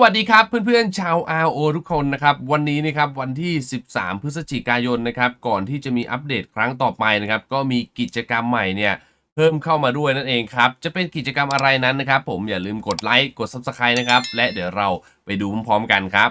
วัสดีครับเพื่อนๆชาว RO ทุกคนนะครับ วันนี้นะครับวันที่ 13 พฤศจิกายนนะครับ ก่อนที่จะมีอัปเดตครั้งต่อไปนะครับ ก็มีกิจกรรมใหม่เนี่ยเพิ่มเข้ามาด้วยนั่นเองครับ จะเป็นกิจกรรมอะไรนั้นนะครับ ผมอย่าลืมกดไลค์กด Subscribe นะครับ และเดี๋ยวเราไปดูพร้อมๆกันครับ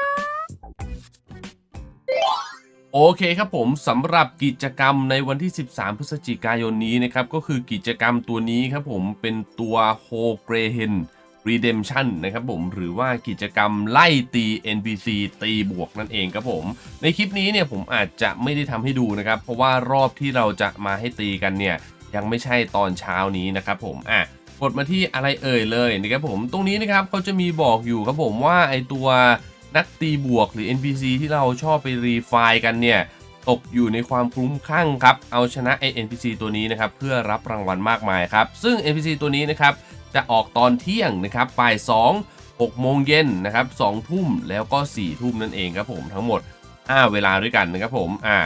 โอเคครับผมสำหรับกิจกรรมในวันที่ 13 พฤศจิกายนนี้นะครับ ก็คือกิจกรรมตัวนี้ครับผมเป็นตัว h o g r e h e n Redemption นะครับผมหรือว่ากิจกรรมไล่ตี NPC ตีบวกนั่นเองครับผม ในคลิปนี้เนี่ยผมอาจจะไม่ได้ทำให้ดูนะครับ เพราะว่ารอบที่เราจะมาให้ตีกันเนี่ย ยังไม่ใช่ตอนเช้านี้นะครับผมอะกดมาที่อะไรเอ่ยเลยนะครับผมตรงนี้นะครับเขาจะมีบอกอยู่ครับผมว่าไอตัว นักตีบวกหรือ NPC ที่เราชอบไปรีไฟล์กันเนี่ยตกอยู่ในความคลุ้มคลั่งครับ เอาชนะไอ NPC ตัวนี้นะครับ เพื่อรับรางวัลมากมายครับ ซึ่ง NPC ตัวนี้นะครับ จะออกตอนเที่ยงนะครับบ่าย2 6โมงเย็นนะครับ2ทุ่มแล้วก็4ทุ่มนั่นเองครับผมทั้งหมด 5 เวลาด้วยกันนะครับผมอ่า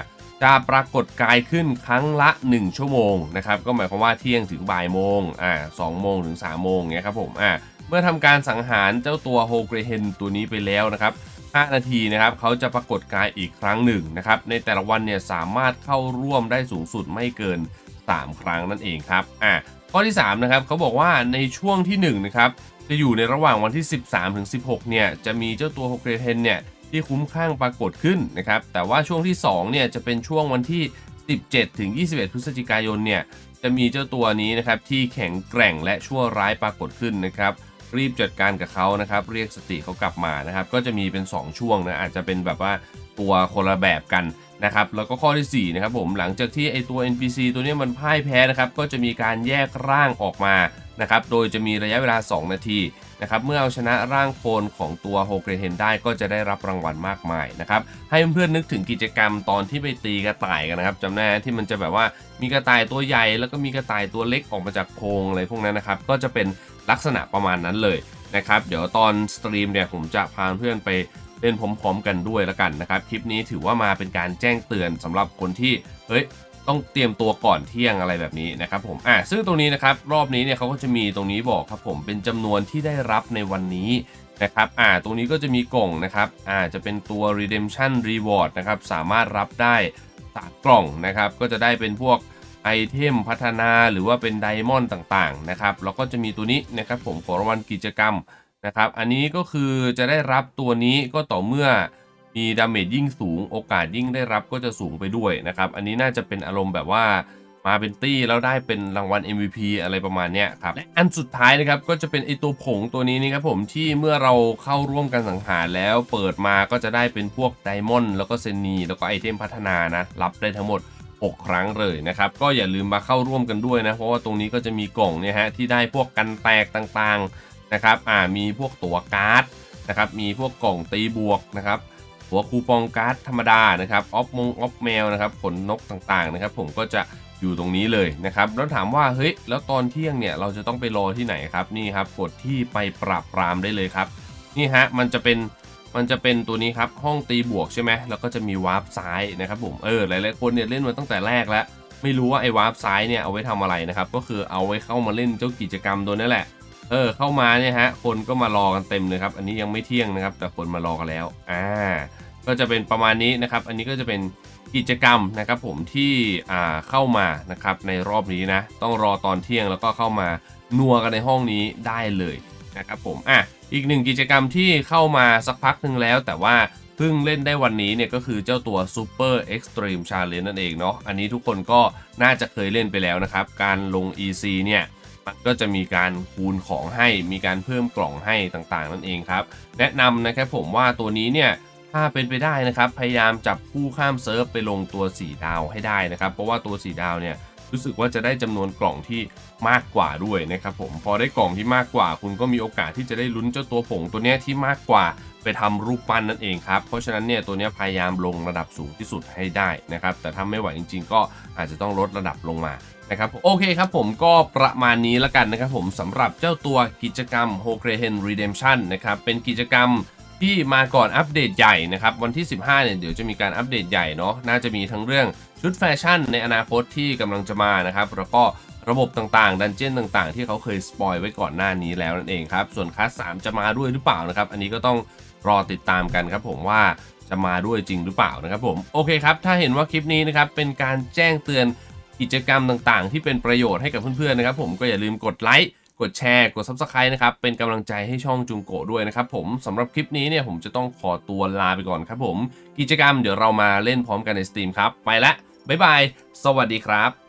จะปรากฏกายขึ้นครั้งละ 1 ชั่วโมงนะครับ ก็หมายความว่าเที่ยงถึงบ่ายโมงอ่า2โมงถึง3โมงเงี้ยครับผมอ่า เมื่อทำการสังหารเจ้าตัวโฮเกรเฮนตัวนี้ไปแล้วนะครับ 5 นาทีนะครับเขาจะปรากฏกายอีกครั้งหนึ่งนะครับ ในแต่ละวันเนี่ยสามารถเข้าร่วมได้สูงสุดไม่เกิน 3 ครั้งนั่นเองครับอะข้อที่3นะครับเขาบอกว่าในช่วงที่1นะครับจะอยู่ในระหว่างวันที่ 13ถึง16 เนี่ยจะมีเจ้าตัวโฮเกรเทนเนี่ยที่คุ้มข้างปรากฏขึ้นนะครับ แต่ว่าช่วงที่2เนี่ยจะเป็นช่วงวันที่ 17 ถึง 21 พฤศจิกายนเนี่ยจะมีเจ้าตัวนี้นะครับที่แข็งแกร่งและชั่วร้ายปรากฏขึ้นนะครับ รีบจัดการกับเขานะครับ เรียกสติเขากลับมานะครับ ก็จะมีเป็น 2 ช่วงนะอาจจะเป็นแบบว่าตัวคนละแบบกันนะครับแล้วก็ข้อที่4นะครับผมหลังจากที่ไอตัว NPC ตัวนี้มันพ่ายแพ้นะครับก็จะมีการแยกร่างออกมา นะครับ โดยจะมีระยะเวลา 2 นาทีนะครับ เมื่อเอาชนะร่างโคลนของตัวโฮเกรเฮนได้ก็จะได้รับรางวัลมากมายนะครับ ให้เพื่อนๆนึกถึงกิจกรรมตอนที่ไปตีกระต่ายกันนะครับจำได้ที่มันจะแบบว่ามีกระต่ายตัวใหญ่ แล้วก็มีกระต่ายตัวเล็กออกมาจากโพรงอะไรพวกนั้นนะครับ ก็จะเป็นลักษณะประมาณนั้นเลยนะครับ เดี๋ยวตอนสตรีมเนี่ยผมจะพาเพื่อนไปเล่นพร้อมๆกันด้วยล้วกันนะครับ คลิปนี้ถือว่ามาเป็นการแจ้งเตือนสำหรับคนที่เฮ้ย ต้องเตรียมตัวก่อนเที่ยงอะไรแบบนี้นะครับผมอะซึ่งตรงนี้นะครับรอบนี้เนี่ยเขาก็จะมีตรงนี้บอกครับผมเป็นจำนวนที่ได้รับในวันนี้นะครับอ่าตรงนี้ก็จะมีกล่องนะครับอ่าจะเป็นตัว redemption reward นะครับสามารถรับได้สามกล่องนะครับก็จะได้เป็นพวกไอเทมพัฒนาหรือว่าเป็นไดมอนด์ต่างๆนะครับแล้วก็จะมีตัวนี้นะครับผมของรางวัลกิจกรรมนะครับอันนี้ก็คือจะได้รับตัวนี้ก็ต่อเมื่อ มีดาเมจยิ่งสูงโอกาสยิ่งได้รับก็จะสูงไปด้วยนะครับ อันนี้น่าจะเป็นอารมณ์แบบว่ามาเป็นตี้แล้วได้เป็นรางวัล MVP อะไรประมาณเนี้ยครับและอันสุดท้ายนะครับก็จะเป็นไอตัวผงตัวนี้นี่ครับผมที่เมื่อเราเข้าร่วมกันสังหารแล้วเปิดมาก็จะได้เป็นพวกไดมอนด์แล้วก็เซนีแล้วก็ไอเทมพัฒนานะ รับได้ทั้งหมด 6 ครั้งเลยนะครับ ก็อย่าลืมมาเข้าร่วมกันด้วยนะ เพราะว่าตรงนี้ก็จะมีกล่องเนี่ยฮะที่ได้พวกกันแตกต่างๆนะครับอ่ามีพวกตั๋วการ์ดนะครับมีพวกกล่องตีบวกนะครับ หัวคูปองการ์ดธรรมดานะครับออฟมงออฟแมวนะครับขนนกต่างๆนะครับ ผมก็จะอยู่ตรงนี้เลยนะครับแล้วถามว่าเฮ้ยแล้วตอนเที่ยงเนี่ยเราจะต้องไปรอที่ไหนครับนี่ครับกดที่ไปปราบปรามได้เลยครับ นี่ฮะมันจะเป็นมันจะเป็นตัวนี้ครับห้องตีบวกใช่ไหมแล้วก็จะมีวาร์ปซ้ายนะครับผมเออหลายๆคนเนี่ยเล่นมาตั้งแต่แรกแล้ว ไม่รู้ว่าไอ้วาร์ปซ้ายเนี่ยเอาไว้ทำอะไรนะครับก็คือเอาไว้เข้ามาเล่นเจ้ากิจกรรมตัวนี้แหละ เออเข้ามาเนี่ยฮะคนก็มารอกันเต็มเลยครับ อันนี้ยังไม่เที่ยงนะครับ แต่คนมารอกันแล้วอ่าก็จะเป็นประมาณนี้นะครับ อันนี้ก็จะเป็นกิจกรรมนะครับผมที่อ่าเข้ามานะครับในรอบนี้นะ ต้องรอตอนเที่ยงแล้วก็เข้ามานัวกันในห้องนี้ได้เลยนะครับผมอะอีกหนึ่งกิจกรรมที่เข้ามาสักพักหนึ่งแล้ว แต่ว่าเพิ่งเล่นได้วันนี้เนี่ยก็คือเจ้าตัว Super Extreme Challenge นั่นเองเนาะอันนี้ทุกคนก็น่าจะเคยเล่นไปแล้วนะครับ การลง EC เนี่ย มันก็จะมีการคูณของให้มีการเพิ่มกล่องให้ต่างๆ นั่นเองครับ แนะนำนะครับผมว่าตัวนี้เนี่ยถ้าเป็นไปได้นะครับ พยายามจับคู่ข้ามเซิร์ฟไปลงตัว 4 ดาวให้ได้นะครับ เพราะว่าตัว 4 ดาวเนี่ย รู้สึกว่าจะได้จำนวนกล่องที่มากกว่าด้วยนะครับผมพอได้กล่องที่มากกว่า คุณก็มีโอกาสที่จะได้ลุ้นเจ้าตัวผงตัวนี้ที่มากกว่าไปทำรูปปั้นนั่นเองครับ เพราะฉะนั้นเนี่ยตัวนี้พยายามลงระดับสูงที่สุดให้ได้นะครับ แต่ถ้าไม่ไหวจริง ๆ ก็อาจจะต้องลดระดับลงมานะครับโอเคครับผมก็ประมาณนี้ล้วกันนะครับผมสำหรับเจ้าตัวกิจกรรม h o g r e h e n Redemption นะครับเป็นกิจกรรม ที่มาก่อนอัปเดตใหญ่นะครับ วันที่ 15เนี่ยเดี๋ยวจะมีการอัปเดตใหญ่เนาะน่าจะมีทั้งเรื่องชุดแฟชั่นในอนาคตที่กำลังจะมานะครับแล้วก็ระบบต่างๆ ดันเจี้ยนต่างๆ ที่เขาเคยสปอยไว้ก่อนหน้านี้แล้วนั่นเองครับ ส่วนคลาส3จะมาด้วยหรือเปล่านะครับ อันนี้ก็ต้องรอติดตามกันครับผมว่าจะมาด้วยจริงหรือเปล่านะครับผม โอเคครับ ถ้าเห็นว่าคลิปนี้นะครับเป็นการแจ้งเตือนกิจกรรมต่างๆ ที่เป็นประโยชน์ให้กับเพื่อนๆนะครับผมก็อย่าลืมกดไลค์ กดแชร์กด Subscribe นะครับ เป็นกำลังใจให้ช่องจุงโกด้วยนะครับผมสำหรับคลิปนี้เนี่ยผมจะต้องขอตัวลาไปก่อนครับผม กิจกรรมเดี๋ยวเรามาเล่นพร้อมกันในสตรีมครับ ไปละบ๊ายบาย สวัสดีครับ